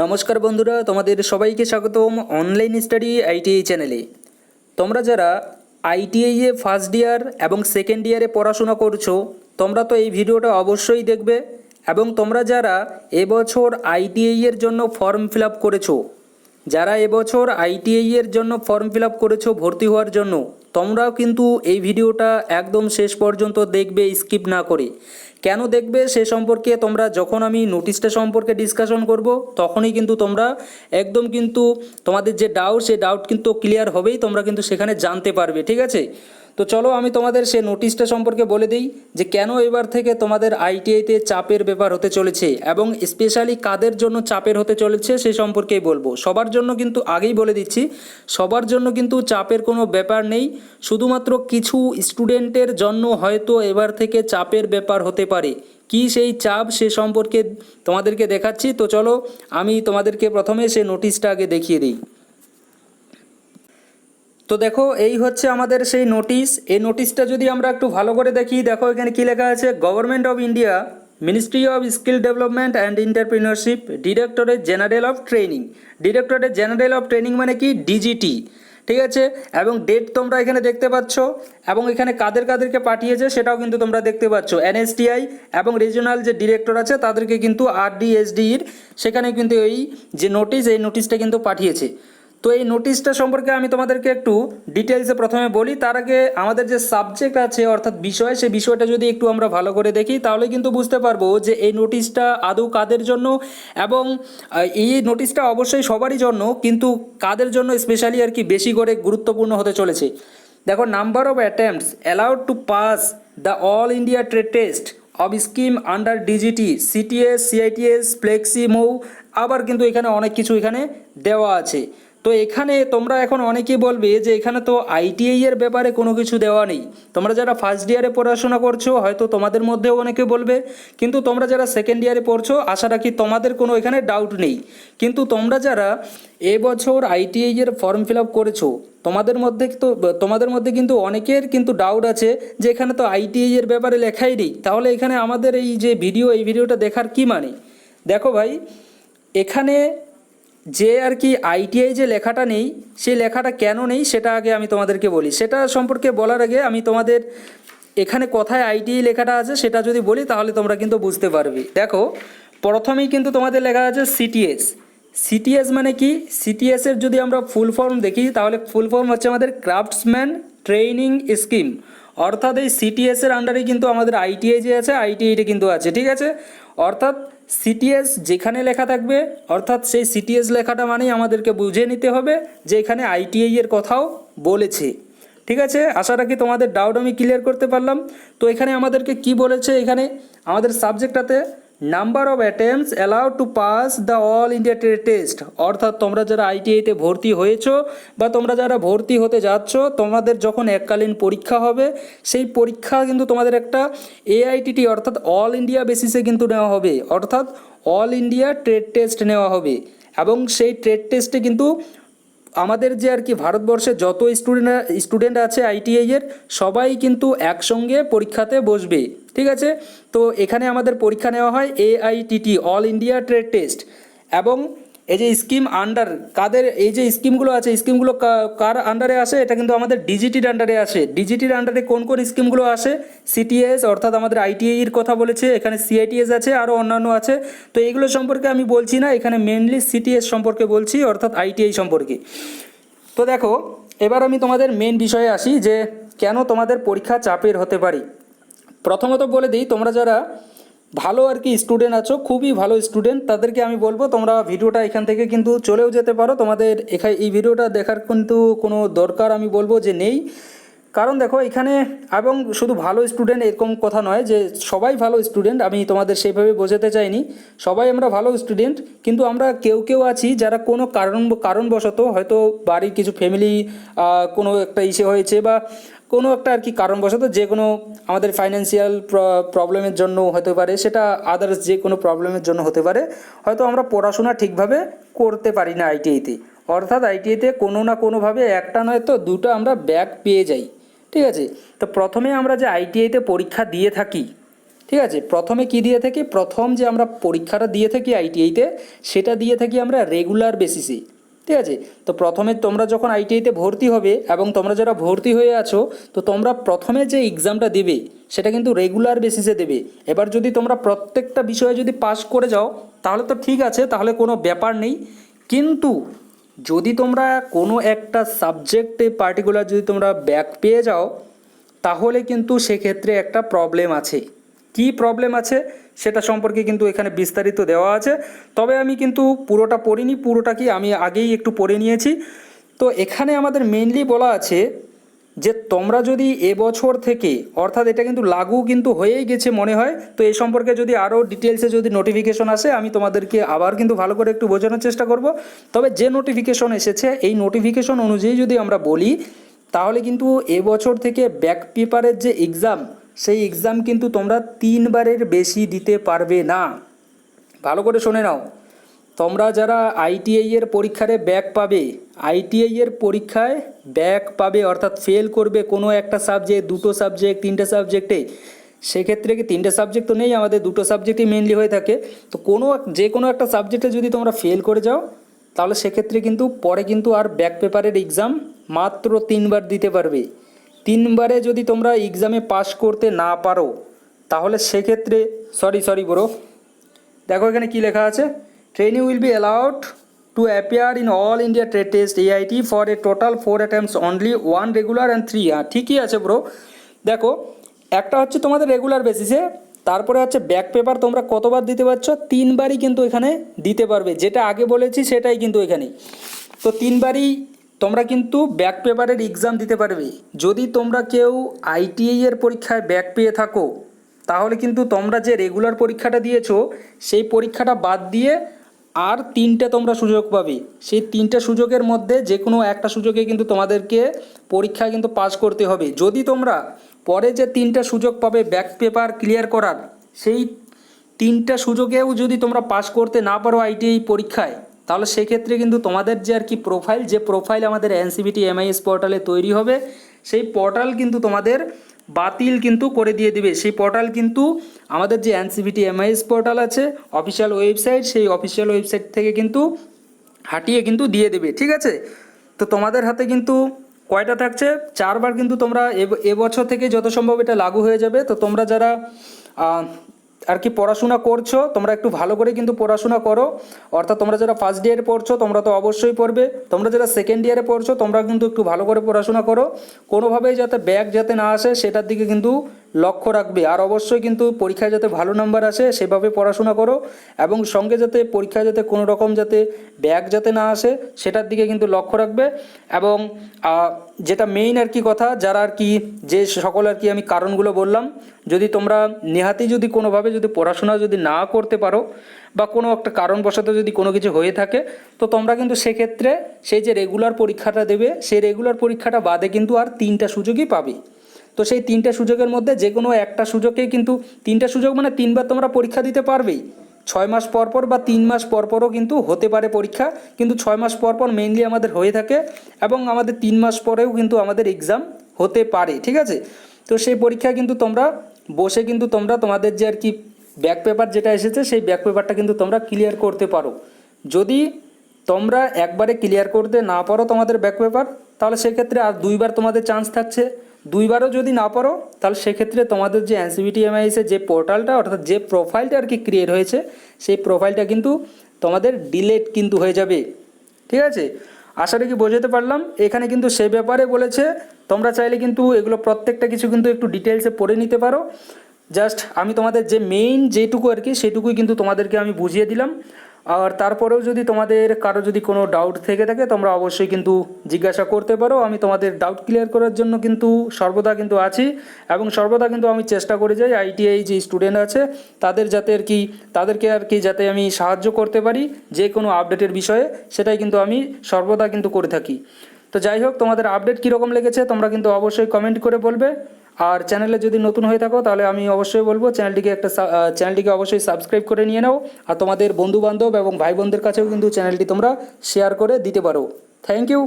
নমস্কার বন্ধুরা, তোমাদের সবাইকে স্বাগতম অনলাইন স্টাডি আইটিআই চ্যানেলে তোমরা যারা আইটিআই এ ফার্স্ট ইয়ার এবং সেকেন্ড ইয়ারে পড়াশোনা করছ, তোমরা তো এই ভিডিওটা অবশ্যই দেখবে এবং তোমরা যারা এবছর আইটিআই এর জন্য ফর্ম ফিল আপ করেছ, যারা এবছর আইটিআই এর জন্য ফর্ম ফিল আপ করেছ ভর্তি হওয়ার জন্য, তোমরাও কিন্তু এই ভিডিওটা একদম শেষ পর্যন্ত দেখবে স্কিপ না করে। কেন দেখবে সে সম্পর্কে? তোমরা যখন আমি নোটিশটা সম্পর্কে ডিসকাশন করব, তখনই কিন্তু তোমরা একদম কিন্তু তোমাদের যে ডাউট সেই ডাউট কিন্তু ক্লিয়ার হবেই, তোমরা কিন্তু সেখানে জানতে পারবে, ঠিক আছে? তো চলো আমি তোমাদের সে নোটিশটা সম্পর্কে বলে দিই যে কেন এবার থেকে তোমাদের আইটিআইতে চাপের ব্যাপার হতে চলেছে এবং স্পেশালি কাদের জন্য চাপের হতে চলেছে সে সম্পর্কেই বলব। সবার জন্য কিন্তু আগেই বলে দিচ্ছি, সবার জন্য কিন্তু চাপের কোনো ব্যাপার নেই। শুধুমাত্র কিছু স্টুডেন্টের জন্য হয়তো এবার থেকে চাপের ব্যাপার হতে পারে। কি সেই চাপ সে সম্পর্কে তোমাদেরকে দেখাচ্ছি? তো চলো, আমি তোমাদেরকে প্রথমে সে নোটিশটা আগে দেখিয়ে দিই। তো দেখো, এই হচ্ছে আমাদের সেই নোটিশ এই নোটিশটা যদি আমরা একটু ভালো করে দেখি, দেখো এখানে কি লেখা আছে? Government of India ministry of skill development and entrepreneurship directorate general of training directorate general of training মানে কি? ডিজিটি ঠিক আছে? এবং ডেট তোমরা এখানে দেখতে পাচ্ছ, এবং এখানে কাদের কাদেরকে পাঠিয়েছে সেটাও কিন্তু তোমরা দেখতে পাচ্ছ। এনএসটিআই এবং রিজিওনাল যে ডিরেক্টর আছে, তাদেরকে কিন্তু আরডিএসডির সেখানে কিন্তু এই যে নোটিশ এই নোটিশটা কিন্তু পাঠিয়েছে। তো এই নোটিশটা সম্পর্কে আমি তোমাদেরকে একটু ডিটেলসে প্রথমে বলি। তার আগে আমাদের যে সাবজেক্ট আছে, অর্থাৎ বিষয়, সেই বিষয়টা যদি একটু আমরা ভালো করে দেখি, তাহলে কিন্তু বুঝতে পারব যে এই নোটিশটা আদৌ কাদের জন্য এবং এই নোটিশটা অবশ্যই সবারই জন্য, কিন্তু কাদের জন্য স্পেশালি আর কি বেশি করে গুরুত্বপূর্ণ হতে চলেছে। দেখো number of attempts allowed to pass the all India trade test of scheme under DGT CTS CITS flexi MoU আবার কিন্তু এখানে অনেক কিছু এখানে দেওয়া আছে। তো এখানে তোমরা এখন অনেকেই বলবে যে এখানে তো আইটিআই এর ব্যাপারে কোনো কিছু দেওয়া নেই। তোমরা যারা ফার্স্ট ইয়ারে পড়াশোনা করছ, হয়তো তোমাদের মধ্যেও অনেকে বলবে, কিন্তু তোমরা যারা সেকেন্ড ইয়ারে পড়ছো, আশা রাখি তোমাদের কোনো এখানে ডাউট নেই। কিন্তু তোমরা যারা এবছর আইটিআই এর ফর্ম ফিল আপ করেছ, তোমাদের মধ্যে তো, তোমাদের মধ্যে কিন্তু অনেকের কিন্তু ডাউট আছে যে এখানে তো আইটিআই এর ব্যাপারে লেখাই নেই। তাহলে এখানে আমাদের এই যে ভিডিও এই ভিডিওটা দেখার কি মানে? দেখো ভাই, এখানে যে আর কি আইটিআই যে লেখাটা নেই সেই লেখাটা কেন নেই সেটা আগে আমি তোমাদেরকে বলি। সেটা সম্পর্কে বলার আগে আমি তোমাদের এখানে কোথায় আইটিআই লেখাটা আছে, সেটা যদি বলি তাহলে তোমরা কিন্তু বুঝতে পারবে। দেখো, প্রথমেই কিন্তু তোমাদের লেখা আছে সিটিএস সিটিএস মানে কি? সিটিএসের যদি আমরা ফুল ফর্ম দেখি, তাহলে ফুল ফর্ম হচ্ছে আমাদের ক্রাফটসম্যান ট্রেনিং স্কিম অর্থাৎ এই সিটিএসের আন্ডারে কিন্তু আমাদের আইটিআই যে আছে আইটিআইটা কিন্তু আছে, ঠিক আছে? অর্থাৎ সিটিএস যেখানে লেখা থাকবে, অর্থাৎ সেই সিটিএস লেখাটা মানেই আমাদেরকে বুঝে নিতে হবে যে এখানে আইটিআই এর কথাও বলেছে। ঠিক আছে? আশা রাখি তোমাদের ডাউট আমি ক্লিয়ার করতে পারলাম। তো এখানে আমাদেরকে কি বলেছে? এখানে আমাদের সাবজেক্টটাতে number of attempts allowed to pass the all India trade test অর্থাৎ তোমরা যারা আইটিআইতে ভর্তি হয়েছো বা তোমরা যারা ভর্তি হতে যাচ্ছ, তোমাদের যখন এককালীন পরীক্ষা হবে, সেই পরীক্ষা কিন্তু তোমাদের একটা এআইটিটি অর্থাৎ অল ইন্ডিয়া বেসিসে কিন্তু নেওয়া হবে। অর্থাৎ অল ইন্ডিয়া ট্রেড টেস্ট নেওয়া হবে। এবং সেই ট্রেড টেস্টে কিন্তু আমাদের যে আর কি ভারতবর্ষে যত স্টুডেন্ট স্টুডেন্ট আছে আইটিআই এর, সবাই কিন্তু একসঙ্গে পরীক্ষাতে বসবে, ঠিক আছে? তো এখানে আমাদের পরীক্ষা নেওয়া হয় AITT all India trade test এবং এই যে স্কিম আন্ডার কাদের, এই যে স্কিমগুলো আছে স্কিমগুলো কার আন্ডারে আসে? এটা কিন্তু আমাদের ডিজিটির আন্ডারে আসে। ডিজিটির আন্ডারে কোন কোন স্কিমগুলো আসে? সিটিএস অর্থাৎ আমাদের আইটিআই এর কথা বলেছে, এখানে সিআইটিএস আছে আরও অন্যান্য আছে। তো এইগুলো সম্পর্কে আমি বলছি না, এখানে মেনলি সিটিএস সম্পর্কে বলছি, অর্থাৎ আইটিআই সম্পর্কে। তো দেখো, এবার আমি তোমাদের মেন বিষয়ে আসি যে কেন তোমাদের পরীক্ষা চাপের হতে পারে। প্রথমত বলে দিই, তোমরা যারা ভালো আর কি স্টুডেন্ট আছো, খুবই ভালো স্টুডেন্ট তাদেরকে আমি বলব তোমরা ভিডিওটা এখান থেকে কিন্তু চলেও যেতে পারো। তোমাদের এখানে এই ভিডিওটা দেখার কিন্তু কোনো দরকার আমি বলব যে নেই। কারণ দেখো এখানে এবং শুধু ভালো স্টুডেন্ট এরকম কথা নয় যে সবাই ভালো স্টুডেন্ট আমি তোমাদের সেইভাবে বোঝাতে চাইনি। সবাই আমরা ভালো স্টুডেন্ট কিন্তু আমরা কেউ কেউ আছি যারা কোনো কারণ, কারণবশত হয়তো বাড়ির কিছু ফ্যামিলি কোনো একটা ইসে হয়েছে বা কোনো একটা আর কি কারণবশত যে কোনো আমাদের ফাইন্যান্সিয়াল প্রবলেমের জন্য হতে পারে, সেটা আদার্স যে কোনো প্রবলেমের জন্য হতে পারে, হয়তো আমরা পড়াশোনা ঠিকভাবে করতে পারি না আইটিআইতে অর্থাৎ আইটিআইতে কোনো না কোনোভাবে একটা নয় তো, দুটো আমরা ব্যাক পেয়ে যাই। ঠিক আছে? তো প্রথমে আমরা যে আইটিআইতে পরীক্ষা দিয়ে থাকি, ঠিক আছে? প্রথমে কি দিয়ে থাকি? প্রথম যে আমরা পরীক্ষাটা দিয়ে থাকি আইটিআইতে সেটা দিয়ে থাকি আমরা রেগুলার বেসিসে ঠিক আছে? তো প্রথমে তোমরা যখন আইটিআইতে ভর্তি হবে এবং তোমরা যারা ভর্তি হয়ে আছো, তো তোমরা প্রথমে যে এক্সামটা দেবে, সেটা কিন্তু রেগুলার বেসিসে দেবে। এবার যদি তোমরা প্রত্যেকটা বিষয়ে যদি পাস করে যাও, তাহলে তো ঠিক আছে, তাহলে কোনো ব্যাপার নেই। কিন্তু যদি তোমরা কোনো একটা সাবজেক্টে পার্টিকুলার যদি তোমরা ব্যাক পেয়ে যাও, তাহলে কিন্তু সেক্ষেত্রে একটা প্রবলেম আছে। কি প্রবলেম আছে? সেটা সম্পর্কে কিন্তু এখানে বিস্তারিত দেওয়া আছে। তবে আমি কিন্তু পুরোটা পড়িনি, পুরোটা কি আমি আগেই একটু পড়ে নিয়েছি। তো এখানে আমাদের মেনলি বলা আছে যে তোমরা যদি এবছর থেকে, অর্থাৎ এটা কিন্তু লাগু কিন্তু হয়েই গেছে মনে হয়, তো এই সম্পর্কে যদি আরও ডিটেলসে যদি নোটিফিকেশন আসে, আমি তোমাদেরকে আবার কিন্তু ভালো করে একটু বোঝানোর চেষ্টা করব। তবে যে নোটিফিকেশন এসেছে, এই নোটিফিকেশন অনুযায়ী যদি আমরা বলি, তাহলে কিন্তু এবছর থেকে ব্যাক পেপারের যে এক্সাম সেই এক্সাম কিন্তু তোমরা তিনবারের বেশি দিতে পারবে না। ভালো করে শুনে নাও। তোমরা যারা আইটিআই এর পরীক্ষারে ব্যাক পাবে আইটিআই এর পরীক্ষায় ব্যাক পাবে অর্থাৎ ফেল করবে কোনো একটা সাবজেক্ট দুটো সাবজেক্ট তিনটে সাবজেক্টে সেক্ষেত্রে কি তিনটে সাবজেক্ট তো নেই, আমাদের দুটো সাবজেক্টই মেনলি হয়ে থাকে। তো কোনো যে কোনো একটা সাবজেক্টে যদি তোমরা ফেল করে যাও, তাহলে সেক্ষেত্রে কিন্তু পরে কিন্তু আর ব্যাক পেপারের এক্সাম মাত্র তিনবার দিতে পারবে। তিনবারে যদি তোমরা এক্সামে পাশ করতে না পারো, তাহলে সেক্ষেত্রে সরি সরি ব্রো দেখো এখানে কি লেখা আছে training will be allowed to appear in all India trade test AIT for a total four attempts only one regular and three হ্যাঁ ঠিকই আছে ব্রো দেখো, একটা হচ্ছে তোমাদের রেগুলার বেসিসে তারপরে হচ্ছে ব্যাক পেপার তোমরা কতবার দিতে পারছ? তিনবারই কিন্তু এখানে দিতে পারবে। যেটা আগে বলেছি, সেটাই কিন্তু এখানে। তো তিনবারই তোমরা কিন্তু ব্যাক পেপারের এক্সাম দিতে পারবে। যদি তোমরা কেউ আইটিআই এর পরীক্ষায় ব্যাক পেয়ে থাকো, তাহলে কিন্তু তোমরা যে রেগুলার পরীক্ষাটা দিয়েছ, সেই পরীক্ষাটা বাদ দিয়ে আর তিনটে তোমরা সুযোগ পাবে। সেই তিনটে সুযোগের মধ্যে যে কোনো একটা সুযোগে কিন্তু তোমাদেরকে পরীক্ষা কিন্তু পাস করতে হবে। যদি তোমরা পরে যে তিনটা সুযোগ পাবে ব্যাক পেপার ক্লিয়ার করার, সেই তিনটা সুযোগেও যদি তোমরা পাস করতে না পারো আইটিআই পরীক্ষায়, তাহলে সেক্ষেত্রে কিন্তু তোমাদের যে আর কি প্রোফাইল যে প্রোফাইল আমাদের এনসিবিটি এমআইএস পোর্টালে তৈরি হবে সেই পোর্টাল কিন্তু তোমাদের বাতিল কিন্তু করে দিয়ে দিবে। সেই পোর্টাল কিন্তু আমাদের যে এনসিবিটি এমআইএস পোর্টাল আছে অফিসিয়াল ওয়েবসাইট সেই অফিসিয়াল ওয়েবসাইট থেকে কিন্তু হাঁটিয়ে কিন্তু দিয়ে দেবে, ঠিক আছে? তো তোমাদের হাতে কিন্তু কয়টা থাকছে? চারবার কিন্তু তোমরা এ এবছর থেকে যত সম্ভব এটা লাগু হয়ে যাবে। তো তোমরা যারা আর কি পড়াশোনা করছ, তোমরা একটু ভালো করে কিন্তু পড়াশোনা করো। অর্থাৎ তোমরা যারা ফার্স্ট ইয়ারে পড়ছো, তোমরা তো অবশ্যই পড়বে। তোমরা যারা সেকেন্ড ইয়ারে পড়ছো, তোমরা কিন্তু একটু ভালো করে পড়াশোনা করো। কোনোভাবেই যাতে ব্যাগ যাতে না আসে, সেটার দিকে কিন্তু লক্ষ্য রাখবে। আর অবশ্যই কিন্তু পরীক্ষায় যাতে ভালো নাম্বার আসে, সেভাবে পড়াশোনা করো। এবং সঙ্গে যাতে পরীক্ষায় যাতে কোনো রকম যাতে ব্যাগ যাতে না আসে, সেটার দিকে কিন্তু লক্ষ্য রাখবে। এবং যেটা মেইন আর কি কথা, যারা আর কি, যে সকল আর কি আমি কারণগুলো বললাম যদি তোমরা নেহাতি যদি কোনোভাবে যদি পড়াশোনা যদি না করতে পারো বা কোনো একটা কারণবশত যদি কোনো কিছু হয়ে থাকে, তো তোমরা কিন্তু সেক্ষেত্রে সেই যে রেগুলার পরীক্ষাটা দেবে, সেই রেগুলার পরীক্ষাটা বাদে কিন্তু আর তিনটা সুযোগই পাবে। তো সেই তিনটা সুযোগের মধ্যে যে কোনো একটা সুযোগেই কিন্তু, তিনটা সুযোগ মানে তিনবার তোমরা পরীক্ষা দিতে পারবেই। ছয় মাস পর পর বা তিন মাস পর পরও কিন্তু হতে পারে পরীক্ষা, কিন্তু ছয় মাস পর পর মেইনলি আমাদের হয়ে থাকে এবং আমাদের তিন মাস পরেও কিন্তু আমাদের এক্সাম হতে পারে, ঠিক আছে? তো সেই পরীক্ষা কিন্তু তোমরা বসে কিন্তু তোমরা তোমাদের যে আর কি ব্যাক পেপার যেটা এসেছে, সেই ব্যাক পেপারটা কিন্তু তোমরা ক্লিয়ার করতে পারো। যদি তোমরা একবারে ক্লিয়ার করতে না পারো তোমাদের ব্যাক পেপার তাহলে সেক্ষেত্রে আর দুইবার তোমাদের চান্স থাকছে। দুইবারও যদি না পারো, তাহলে সেক্ষেত্রে তোমাদের যে এনসিবিটি এমআইএসের যে পোর্টালটা অর্থাৎ যে প্রোফাইলটা আর কি ক্রিয়েট হয়েছে, সেই প্রোফাইলটা কিন্তু তোমাদের ডিলেট কিন্তু হয়ে যাবে। ঠিক আছে? আশা রেখে বোঝাতে পারলাম। এখানে কিন্তু সে ব্যাপারে বলেছে, তোমরা চাইলে কিন্তু এগুলো প্রত্যেকটা কিছু কিন্তু একটু ডিটেলসে পড়ে নিতে পারো। জাস্ট আমি তোমাদের যে মেইন যেটুকু আর কি, সেটুকুই কিন্তু তোমাদেরকে আমি বুঝিয়ে দিলাম। আর তারপরেও যদি তোমাদের কারও যদি কোনো ডাউট থেকে থাকে, তোমরা অবশ্যই কিন্তু জিজ্ঞাসা করতে পারো। আমি তোমাদের ডাউট ক্লিয়ার করার জন্য কিন্তু সর্বদা কিন্তু আছি এবং সর্বদা কিন্তু আমি চেষ্টা করে যাই আইটিআই যে স্টুডেন্ট আছে, তাদের যাতে আর কি, তাদেরকে আর কি যাতে আমি সাহায্য করতে পারি যে কোনো আপডেটের বিষয়ে, সেটাই কিন্তু আমি সর্বদা কিন্তু করে থাকি। তো যাই হোক, তোমাদের আপডেট কীরকম লেগেছে তোমরা কিন্তু অবশ্যই কমেন্ট করে বলবে। আর চ্যানেলে যদি নতুন হয়ে থাকো, তাহলে আমি অবশ্যই বলব চ্যানেলটিকে একটা চ্যানেলটিকে অবশ্যই সাবস্ক্রাইব করে নিয়ে নাও। আর তোমাদের বন্ধু বান্ধব এবং ভাই বোনদের কাছেও কিন্তু চ্যানেলটি তোমরা শেয়ার করে দিতে পারো। Thank you